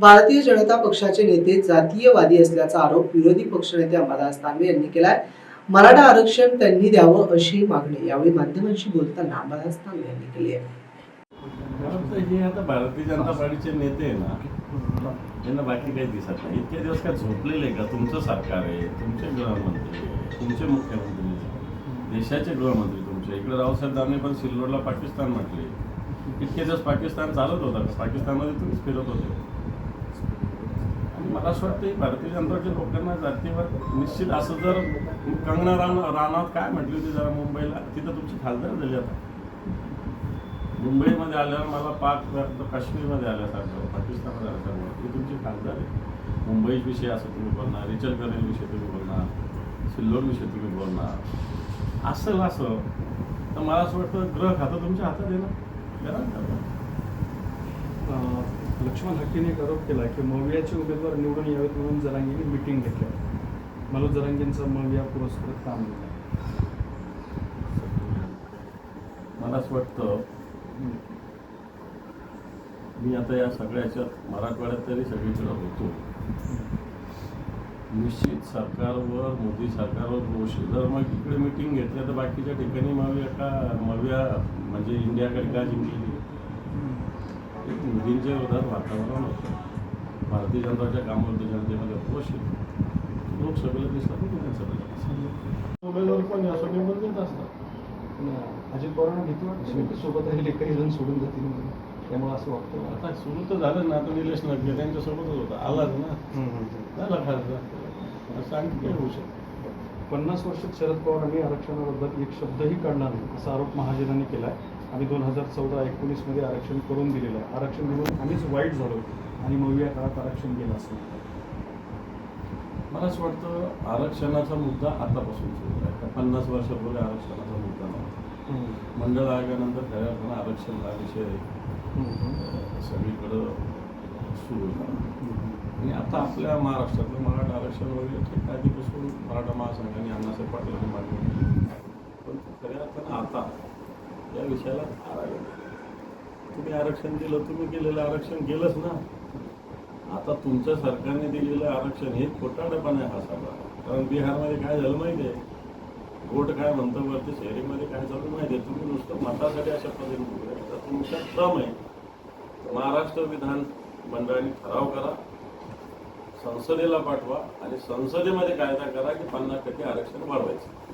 भारतीय जनता पक्षाचे नेते जातीयवादी असल्याचा आरोप विरोधी पक्षनेते अंबादास दानवे यांनी केलाय. मराठा आरक्षण त्यांनी द्यावं अशी मागणी यावेळी माध्यमांशी बोलताना अंबादास दानवे यांनी केली आहे. हे आता भारतीय जनता पार्टीचे नेते आहे ना यांना बाकी काही दिसत नाही. इतके दिवस काय झोपलेले का? तुमचं सरकार आहे तुमचे गृहमंत्री तुमचे मुख्यमंत्री देशाचे गृहमंत्री तुमचे. इकडे रावसाहेब दानवे पण सिल्लोडला पाकिस्तान म्हटले. इतके दिवस पाकिस्तान चालत होता. का पाकिस्तानमध्ये तुम्हीच फिरत होते. मला असं वाटतं भारतीय जनताच्या लोकांना जातीवर निश्चित असं जर कंगना रान रानावत काय म्हटली होती जरा मुंबईला तिथं तुमची खासदार झाली आता. मुंबईमध्ये आल्यावर मला पाक काश्मीरमध्ये आल्यासारखं पाकिस्तानमध्ये आल्यासारखं ही तुमची खासदार आहे मुंबई विषयी असं तुम्ही बोलणार रिचल करेल विषय तुम्ही बोलणार सिल्लोड विषय तुम्ही बोलणार. असं असं. तर मला असं वाटतं ग्रह खातं तुमच्या हातात आहे ना? करा ना. लक्ष्मण हक्कीने एक आरोप केला की मवियाचे उमेदवार निवडून यावेत म्हणून जरांगीने मिटिंग घेतल्या मनोज जरांगींचा मविया पुरस्कृत काम दिला मला असं वाटतं मी आता या सगळ्याच्या मराठवाड्यात तरी सगळीकडे होतो. निश्चित सरकारवर मोदी सरकारवर रोष जर मग इकडे मिटिंग घेतल्या तर बाकीच्या ठिकाणी मव्या का मव्या म्हणजे इंडियाकडे का जिंकली? एक मोदींच्या विरोधात वातावरण होतं. भारतीय जनताच्या कामावरती जनतेमध्ये रोष लोकसभेला दिसला नाही विधानसभेला उमेदवार कोण असं निवडून देत असतात. पण अजित पवारांना भीती वाटते सोबत राहिले काही जण सोडून जातील. त्यामुळे असं वाटतं. आता सुरू तर झालं ना आता निलेश नगे त्यांच्यासोबतच होता. आलाच ना. झाला खासदार. असं आणखी काय होऊ शकतं. पन्नास वर्षात शरद पवारांनी आरक्षणाबद्दल एक शब्दही काढला नाही असा आरोप महाजनांनी केला आहे आम्ही दोन हजार चौदा एकोणीसमध्ये आरक्षण करून दिलेलं आहे. आरक्षण देऊन आम्हीच वाईट झालो आणि मग या काळात आरक्षण गेलं असं. मला असं वाटतं आरक्षणाचा मुद्दा आतापासून सुरू आहे. पन्नास वर्षापूर्वी आरक्षणाचा मुद्दा नव्हता. मंडळ आयोगानंतर खऱ्या अर्थानं आरक्षण हा विषय सगळीकडं सुरू झाला आणि आता आपल्या महाराष्ट्रातलं मराठा आरक्षण वगैरे ठीक आधीपासून मराठा महासंघाने अण्णासाहेब पाटलांनी मागणी केली पण खऱ्या अर्थानं आता या विषयाला. तुम्ही आरक्षण दिलं तुम्ही केलेलं आरक्षण गेलंच ना. आता तुमच्या सरकारने दिलेलं आरक्षण हे खोटारडेपणा आहे हा सगळा कारण बिहारमध्ये काय झालं माहिती आहे? गोट काय म्हणतं वरती शहरीमध्ये काय झालं माहिती आहे? तुम्ही नुसतं मतासाठी अशा पद्धतीने तर तुमचा क्रम आहे. महाराष्ट्र विधान मंडळाने ठराव करा. संसदेला पाठवा आणि संसदेमध्ये कायदा करा की पन्नास टक्के आरक्षण वाढवायचं.